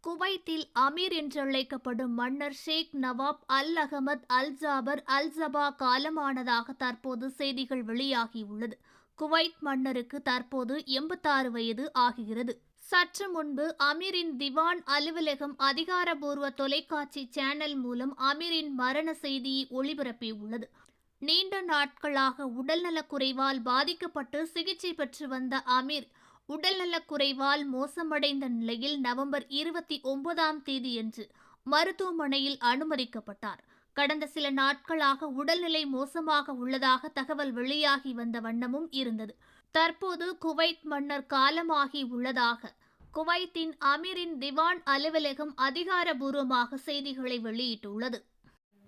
குவைத்தில் அமீர் என்று அழைக்கப்படும் மன்னர் ஷேக் நவாப் அல் அகமது அல் ஜாபர் அல் ஜபா காலமானதாக தற்போது செய்திகள் வெளியாகியுள்ளது. குவைத் மன்னருக்கு தற்போது எண்பத்தாறு வயது ஆகிறது. சற்று முன்பு அமீரின் திவான் அலுவலகம் அதிகாரபூர்வ தொலைக்காட்சி சேனல் மூலம் அமீரின் மரண செய்தியை ஒளிபரப்பியுள்ளது. நீண்ட நாட்களாக உடல்நலக்குறைவால் பாதிக்கப்பட்டு சிகிச்சை பெற்று வந்த அமீர் உடல்நலக்குறைவால் மோசமடைந்த நிலையில் நவம்பர் இருபத்தி ஒன்பதாம் தேதியன்று மருத்துவமனையில் அனுமதிக்கப்பட்டார். கடந்த சில நாட்களாக உடல்நிலை மோசமாக உள்ளதாக தகவல் வெளியாகி வந்த வண்ணமும் இருந்தது. தற்போது குவைத் மன்னர் காலமாகி உள்ளதாக குவைத்தின் அமீரின் திவான் அலுவலகம் அதிகாரபூர்வமாக செய்திகளை வெளியிட்டுள்ளது.